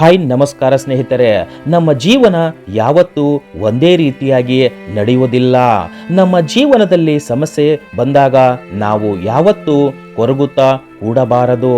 Hi, ನಮಸ್ಕಾರ ಸ್ನೇಹಿತರೆ. ನಮ್ಮ ಜೀವನ ಯಾವತ್ತೂ ಒಂದೇ ರೀತಿಯಾಗಿ ನಡೆಯುವುದಿಲ್ಲ. ನಮ್ಮ ಜೀವನದಲ್ಲಿ ಸಮಸ್ಯೆ ಬಂದಾಗ ನಾವು ಯಾವತ್ತೂ ಕೊರಗುತ್ತಾ ಕೂಡಬಾರದು.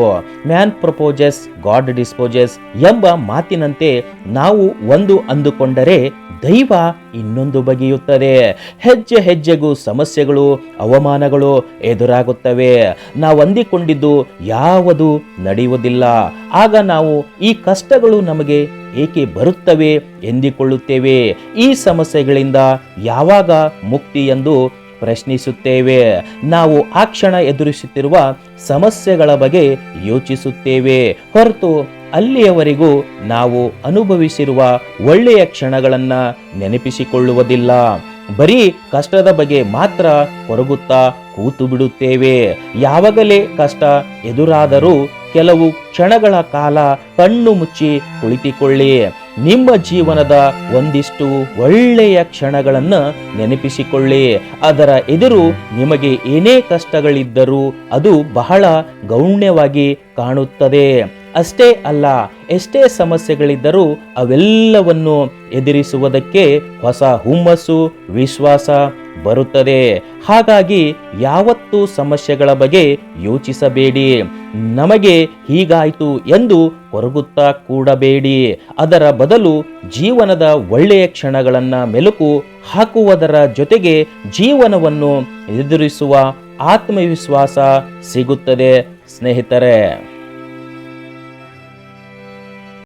ಮ್ಯಾನ್ ಪ್ರಪೋಜಸ್ ಗಾಡ್ ಡಿಸ್ಪೋಜಸ್ ಎಂಬ ಮಾತಿನಂತೆ ನಾವು ಒಂದು ಅಂದುಕೊಂಡರೆ ದೈವ ಇನ್ನೊಂದು ಬಗೆಯುತ್ತದೆ. ಹೆಜ್ಜೆ ಹೆಜ್ಜೆಗೂ ಸಮಸ್ಯೆಗಳು, ಅವಮಾನಗಳು ಎದುರಾಗುತ್ತವೆ. ನಾವು ಅಂದಿಕೊಂಡಿದ್ದು ಯಾವುದು ನಡೆಯುವುದಿಲ್ಲ. ಆಗ ನಾವು ಈ ಕಷ್ಟಗಳು ನಮಗೆ ಏಕೆ ಬರುತ್ತವೆ ಎಂದಿಕೊಳ್ಳುತ್ತೇವೆ. ಈ ಸಮಸ್ಯೆಗಳಿಂದ ಯಾವಾಗ ಮುಕ್ತಿ ಎಂದು ಪ್ರಶ್ನಿಸುತ್ತೇವೆ. ನಾವು ಆ ಕ್ಷಣ ಎದುರಿಸುತ್ತಿರುವ ಸಮಸ್ಯೆಗಳ ಬಗ್ಗೆ ಯೋಚಿಸುತ್ತೇವೆ. ಹೊರತು ಅಲ್ಲಿಯವರೆಗೂ ನಾವು ಅನುಭವಿಸಿರುವ ಒಳ್ಳೆಯ ಕ್ಷಣಗಳನ್ನು ನೆನಪಿಸಿಕೊಳ್ಳುವುದಿಲ್ಲ. ಬರೀ ಕಷ್ಟದ ಬಗ್ಗೆ ಮಾತ್ರ ಕೊರಗುತ್ತಾ ಕೂತು ಬಿಡುತ್ತೇವೆ. ಯಾವಾಗಲೇ ಕಷ್ಟ ಎದುರಾದರೂ ಕೆಲವು ಕ್ಷಣಗಳ ಕಾಲ ಕಣ್ಣು ಮುಚ್ಚಿ ಕುಳಿತುಕೊಳ್ಳಿ. ನಿಮ್ಮ ಜೀವನದ ಒಂದಿಷ್ಟು ಒಳ್ಳೆಯ ಕ್ಷಣಗಳನ್ನು ನೆನಪಿಸಿಕೊಳ್ಳಿ. ಅದರ ಎದುರು ನಿಮಗೆ ಏನೇ ಕಷ್ಟಗಳಿದ್ದರೂ ಅದು ಬಹಳ ಗೌಣ್ಯವಾಗಿ ಕಾಣುತ್ತದೆ. ಅಷ್ಟೇ ಅಲ್ಲ, ಎಷ್ಟೇ ಸಮಸ್ಯೆಗಳಿದ್ದರೂ ಅವೆಲ್ಲವನ್ನು ಎದುರಿಸುವುದಕ್ಕೆ ಹೊಸ ಹುಮ್ಮಸ್ಸು, ವಿಶ್ವಾಸ ಬರುತ್ತದೆ. ಹಾಗಾಗಿ ಯಾವತ್ತೂ ಸಮಸ್ಯೆಗಳ ಬಗ್ಗೆ ಯೋಚಿಸಬೇಡಿ. ನಮಗೆ ಹೀಗಾಯಿತು ಎಂದು ಕೊರಗುತ್ತಾ ಕೂಡಬೇಡಿ. ಅದರ ಬದಲು ಜೀವನದ ಒಳ್ಳೆಯ ಕ್ಷಣಗಳನ್ನು ಮೆಲುಕು ಹಾಕುವುದರ ಜೊತೆಗೆ ಜೀವನವನ್ನು ಎದುರಿಸುವ ಆತ್ಮವಿಶ್ವಾಸ ಸಿಗುತ್ತದೆ. ಸ್ನೇಹಿತರೆ.